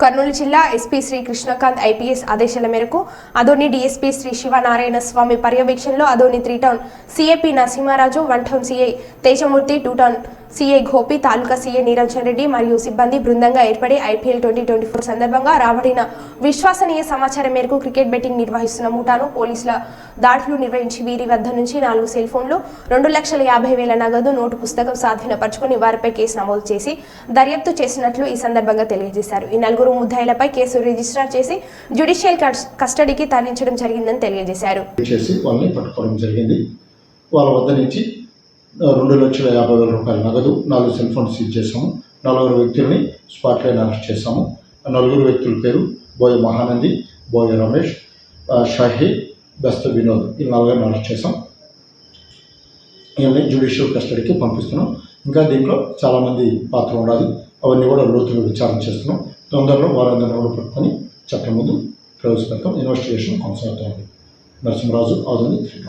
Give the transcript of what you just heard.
కర్నూలు జిల్లా SP Shri Krishnakanth IPS ఆదేశాల మేరకు అదోని డీఎస్పీ శ్రీ శివనారాయణ స్వామి పర్యవేక్షణలో Adoni three town CAP Narasimharaju one town CI Tejamurthy two town CI Gopi taluka CI Niranjan Reddy మరియు సిబ్బంది బృందంగా ఏర్పడి ఐపీఎల్ ట్వంటీ ట్వంటీ ఫోర్ సందర్భంగా రాబడిన విశ్వసనీయ సమాచారం మేరకు క్రికెట్ బెట్టింగ్ నిర్వహిస్తున్న ముఠాను పోలీసుల దాడులు నిర్వహించి వీరి వద్ద నుంచి నాలుగు సెల్ ఫోన్లు రెండు లక్షల యాభై వేల నగదు నోటు పుస్తకం స్వాధీనపరుచుకుని వారిపై కేసు నమోదు చేసి దర్యాప్తు చేసినట్లు ఈ సందర్భంగా తెలియజేశారు. ఈ నలుగురు ముద్దాయిలపై కేసు రిజిస్టర్ చేసి జ్యుడిషియల్ కస్టడీకి తరలించడం జరిగిందని తెలియజేశారు. వాళ్ళ వద్ద నుంచి రెండు లక్షల యాభై వేల రూపాయల నగదు నాలుగు సెల్ ఫోన్ సీజ్ చేశాము. నలుగురు వ్యక్తుల్ని స్పాట్ లైన్ అరెస్ట్ చేశాము. నలుగురు వ్యక్తుల పేరు బోయ మహానంది బోయ రమేష్ ఆ, షాహి వినోద్. ఈ నలుగురిని అరెస్ట్ చేశాం. ఇవన్నీ జ్యుడిషియల్ కస్టడీకి పంపిస్తున్నాం. ఇంకా దీంట్లో చాలామంది పాత్ర ఉండాలి. అవన్నీ కూడా లోతుగా విచారణ చేస్తున్నాం. తొందరలో వారందరినీ కూడా పట్టుకొని చట్టం ముందు ప్రవేశపెడతాం. ఇన్వెస్టిగేషన్ కొనసాగుతుంది. నరసింహరాజు ఆధునిక త్రీ